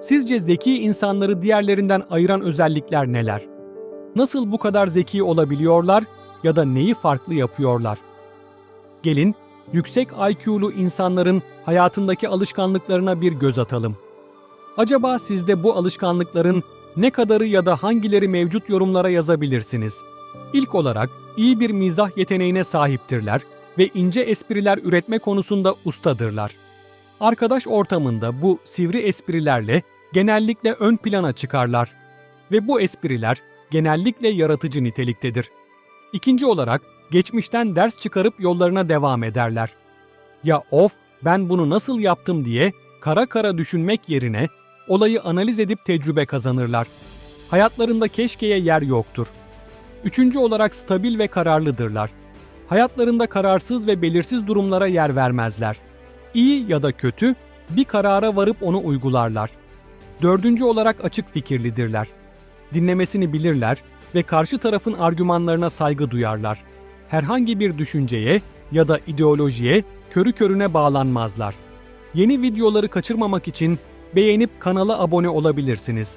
Sizce zeki insanları diğerlerinden ayıran özellikler neler? Nasıl bu kadar zeki olabiliyorlar ya da neyi farklı yapıyorlar? Gelin, yüksek IQ'lu insanların hayatındaki alışkanlıklarına bir göz atalım. Acaba sizde bu alışkanlıkların ne kadarı ya da hangileri mevcut yorumlara yazabilirsiniz. İlk olarak iyi bir mizah yeteneğine sahiptirler ve ince espriler üretme konusunda ustadırlar. Arkadaş ortamında bu sivri esprilerle genellikle ön plana çıkarlar ve bu espriler genellikle yaratıcı niteliktedir. İkinci olarak geçmişten ders çıkarıp yollarına devam ederler. Ya of ben bunu nasıl yaptım diye kara kara düşünmek yerine olayı analiz edip tecrübe kazanırlar. Hayatlarında keşkeye yer yoktur. Üçüncü olarak stabil ve kararlıdırlar. Hayatlarında kararsız ve belirsiz durumlara yer vermezler. İyi ya da kötü bir karara varıp onu uygularlar. Dördüncü olarak açık fikirlidirler. Dinlemesini bilirler ve karşı tarafın argümanlarına saygı duyarlar. Herhangi bir düşünceye ya da ideolojiye körü körüne bağlanmazlar. Yeni videoları kaçırmamak için beğenip kanala abone olabilirsiniz.